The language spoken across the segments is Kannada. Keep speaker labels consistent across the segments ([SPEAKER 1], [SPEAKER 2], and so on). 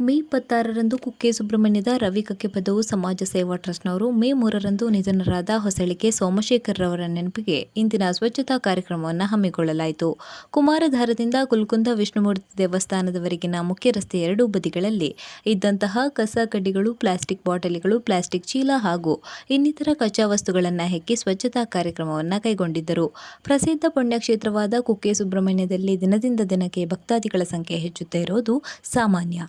[SPEAKER 1] ಮೇ ಇಪ್ಪತ್ತಾರರಂದು ಕುಕ್ಕೆ ಸುಬ್ರಹ್ಮಣ್ಯದ ರವಿ ಕಕ್ಕೆಪದವು ಸಮಾಜ ಸೇವಾ ಟ್ರಸ್ಟ್ನವರು ಮೇ ಮೂರರಂದು ನಿಧನರಾದ ಹೊಸಳಿಕೆ ಸೋಮಶೇಖರ್ರವರ ನೆನಪಿಗೆ ಇಂದಿನ ಸ್ವಚ್ಛತಾ ಕಾರ್ಯಕ್ರಮವನ್ನು ಹಮ್ಮಿಕೊಳ್ಳಲಾಯಿತು. ಕುಮಾರಧಾರದಿಂದ ಗುಲ್ಕುಂದ ವಿಷ್ಣುಮೂರ್ತಿ ದೇವಸ್ಥಾನದವರೆಗಿನ ಮುಖ್ಯ ರಸ್ತೆ ಎರಡೂ ಬದಿಗಳಲ್ಲಿ ಇದ್ದಂತಹ ಕಸ ಕಡ್ಡಿಗಳು, ಪ್ಲಾಸ್ಟಿಕ್ ಬಾಟಲಿಗಳು, ಪ್ಲಾಸ್ಟಿಕ್ ಚೀಲ ಹಾಗೂ ಇನ್ನಿತರ ಕಚ್ಚಾ ವಸ್ತುಗಳನ್ನು ಹೆಕ್ಕಿ ಸ್ವಚ್ಛತಾ ಕಾರ್ಯಕ್ರಮವನ್ನು ಕೈಗೊಂಡಿದ್ದರು. ಪ್ರಸಿದ್ಧ ಪುಣ್ಯಕ್ಷೇತ್ರವಾದ ಕುಕ್ಕೆ ಸುಬ್ರಹ್ಮಣ್ಯದಲ್ಲಿ ದಿನದಿಂದ ದಿನಕ್ಕೆ ಭಕ್ತಾದಿಗಳ ಸಂಖ್ಯೆ ಹೆಚ್ಚುತ್ತಿರುವುದು ಸಾಮಾನ್ಯ.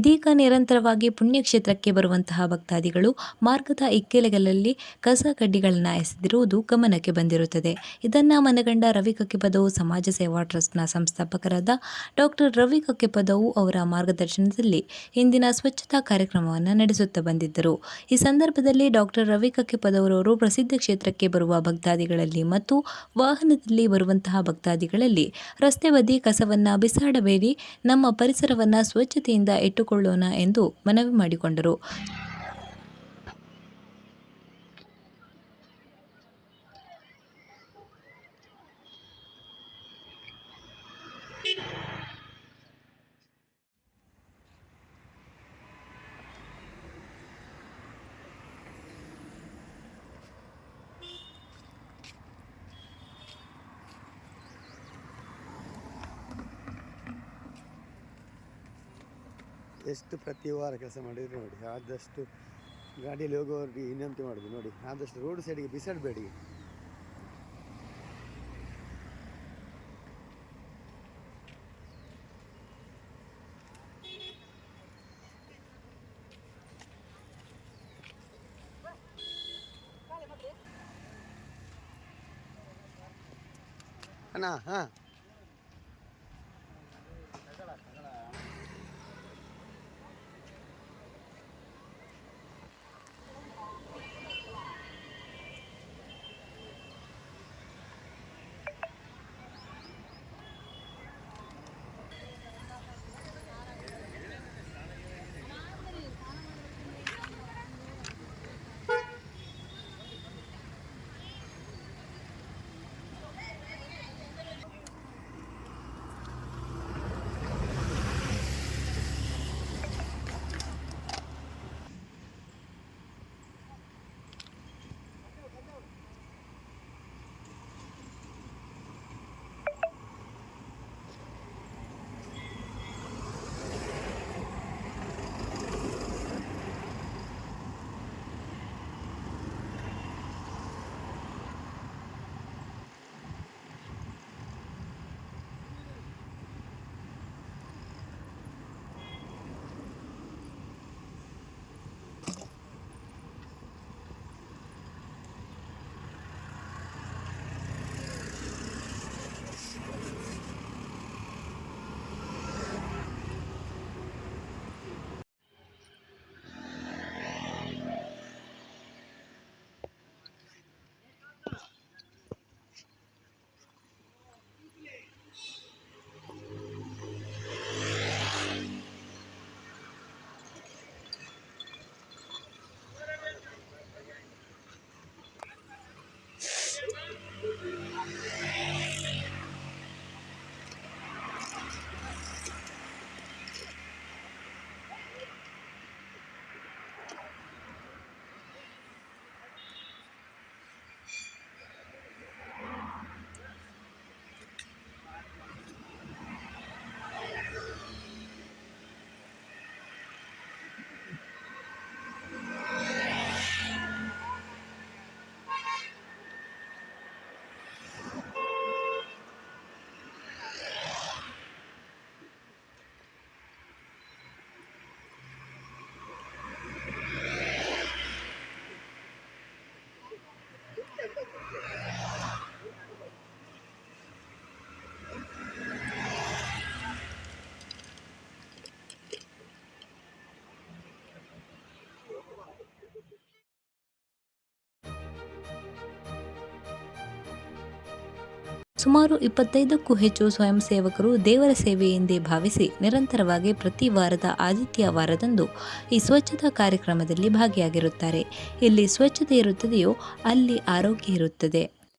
[SPEAKER 1] ಇದೀಗ ನಿರಂತರವಾಗಿ ಪುಣ್ಯಕ್ಷೇತ್ರಕ್ಕೆ ಬರುವಂತಹ ಭಕ್ತಾದಿಗಳು ಮಾರ್ಗದ ಇಕ್ಕೆಲೆಗಳಲ್ಲಿ ಕಸ ಕಡ್ಡಿಗಳನ್ನು ಎಸೆದಿರುವುದು ಗಮನಕ್ಕೆ ಬಂದಿರುತ್ತದೆ. ಇದನ್ನು ಮನಗಂಡ ರವಿ ಕಕ್ಕೆಪದವು ಸಮಾಜ ಸೇವಾ ಟ್ರಸ್ಟ್ನ ಸಂಸ್ಥಾಪಕರಾದ ಡಾಕ್ಟರ್ ರವಿ ಕಕ್ಕೆಪದವು ಅವರ ಮಾರ್ಗದರ್ಶನದಲ್ಲಿ ಇಂದಿನ ಸ್ವಚ್ಛತಾ ಕಾರ್ಯಕ್ರಮವನ್ನು ನಡೆಸುತ್ತಾ ಬಂದಿದ್ದರು. ಈ ಸಂದರ್ಭದಲ್ಲಿ ಡಾಕ್ಟರ್ ರವಿ ಕಕ್ಕೆಪದವರವರು ಪ್ರಸಿದ್ಧ ಕ್ಷೇತ್ರಕ್ಕೆ ಬರುವ ಭಕ್ತಾದಿಗಳಲ್ಲಿ ಮತ್ತು ವಾಹನದಲ್ಲಿ ಬರುವಂತಹ ಭಕ್ತಾದಿಗಳಲ್ಲಿ ರಸ್ತೆ ಬದಿ ಕಸವನ್ನು ಬಿಸಾಡಬೇಡಿ, ನಮ್ಮ ಪರಿಸರವನ್ನು ಸ್ವಚ್ಛತೆಯಿಂದ ಇಟ್ಟುಕೊಳ್ಳೋಣ ಎಂದು ಮನವಿ ಮಾಡಿಕೊಂಡರು.
[SPEAKER 2] ಎಷ್ಟು ಪ್ರತಿ ವಾರ ಕೆಲಸ ಮಾಡಿದ್ರು ನೋಡಿ, ಆದಷ್ಟು ಗಾಡಿಯಲ್ಲಿ ಹೋಗೋರಿಗೆ ವಿನಂತಿ ಮಾಡೋದು ನೋಡಿ, ಆದಷ್ಟು ರೋಡ್ ಸೈಡಿಗೆ ಬಿಸಾಡಬೇಡಿ. ಅಣ್ಣ, ಹಾಂ.
[SPEAKER 1] ಸುಮಾರು ಇಪ್ಪತ್ತೈದಕ್ಕೂ ಹೆಚ್ಚು ಸ್ವಯಂ ಸೇವಕರು ದೇವರ ಸೇವೆ ಎಂದೇ ಭಾವಿಸಿ ನಿರಂತರವಾಗಿ ಪ್ರತಿ ವಾರದ ಆದಿತ್ಯ ವಾರದಂದು ಈ ಸ್ವಚ್ಛತಾ ಕಾರ್ಯಕ್ರಮದಲ್ಲಿ ಭಾಗಿಯಾಗಿರುತ್ತಾರೆ. ಇಲ್ಲಿ ಸ್ವಚ್ಛತೆ ಇರುತ್ತದೆಯೋ ಅಲ್ಲಿ ಆರೋಗ್ಯ ಇರುತ್ತದೆ.